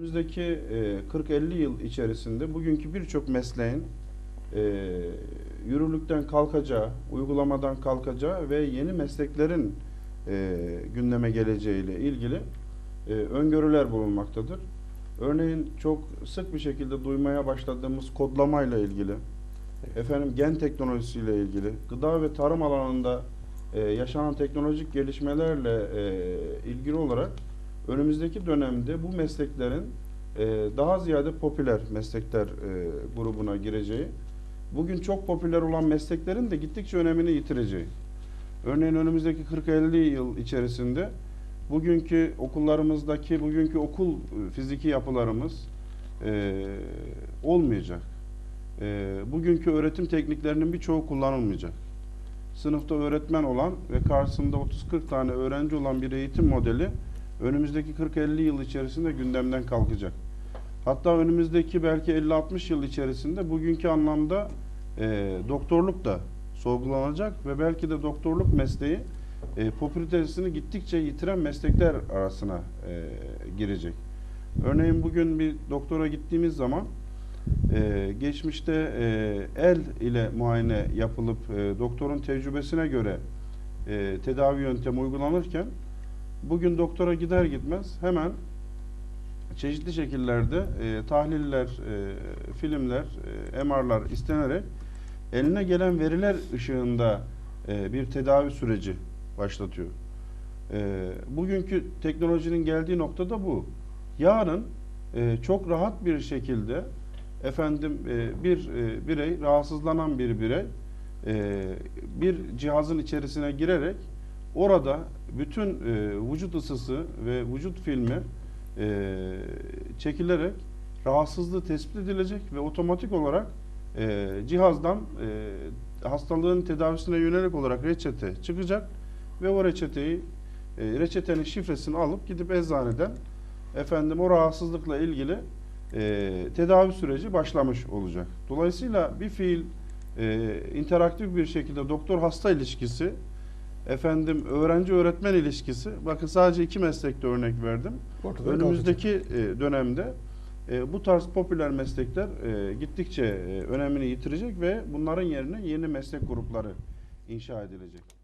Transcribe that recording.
Önümüzdeki e, 40-50 yıl içerisinde bugünkü birçok mesleğin e, yürürlükten kalkacağı, uygulamadan kalkacağı ve yeni mesleklerin e, gündeme geleceğiyle ilgili e, öngörüler bulunmaktadır. Örneğin çok sık bir şekilde duymaya başladığımız kodlamayla ilgili, efendim gen teknolojisiyle ilgili, gıda ve tarım alanında e, yaşanan teknolojik gelişmelerle e, ilgili olarak önümüzdeki dönemde bu mesleklerin e, daha ziyade popüler meslekler e, grubuna gireceği, bugün çok popüler olan mesleklerin de gittikçe önemini yitireceği. Örneğin önümüzdeki 40-50 yıl içerisinde bugünkü okullarımızdaki bugünkü okul e, fiziki yapılarımız e, olmayacak. E, bugünkü öğretim tekniklerinin birçoğu kullanılmayacak. Sınıfta öğretmen olan ve karşısında 30-40 tane öğrenci olan bir eğitim modeli önümüzdeki 40-50 yıl içerisinde gündemden kalkacak. Hatta önümüzdeki belki 50-60 yıl içerisinde bugünkü anlamda e, doktorluk da sorgulanacak ve belki de doktorluk mesleği e, popülaritesini gittikçe yitiren meslekler arasına e, girecek. Örneğin bugün bir doktora gittiğimiz zaman e, geçmişte e, el ile muayene yapılıp e, doktorun tecrübesine göre e, tedavi yöntemi uygulanırken bugün doktora gider gitmez hemen çeşitli şekillerde e, tahliller, e, filmler, e, MR'lar istenerek eline gelen veriler ışığında e, bir tedavi süreci başlatıyor. E, bugünkü teknolojinin geldiği nokta da bu. Yarın e, çok rahat bir şekilde efendim e, bir e, birey rahatsızlanan bir birey e, bir cihazın içerisine girerek orada bütün e, vücut ısısı ve vücut filmi e, çekilerek rahatsızlığı tespit edilecek ve otomatik olarak e, cihazdan e, hastalığın tedavisine yönelik olarak reçete çıkacak ve o reçeteyi e, reçetenin şifresini alıp gidip eczaneden efendim o rahatsızlıkla ilgili e, tedavi süreci başlamış olacak. Dolayısıyla bir fiil e, interaktif bir şekilde doktor hasta ilişkisi efendim öğrenci öğretmen ilişkisi bakın sadece iki meslekte örnek verdim. Ortadan Önümüzdeki e, dönemde e, bu tarz popüler meslekler e, gittikçe e, önemini yitirecek ve bunların yerine yeni meslek grupları inşa edilecek.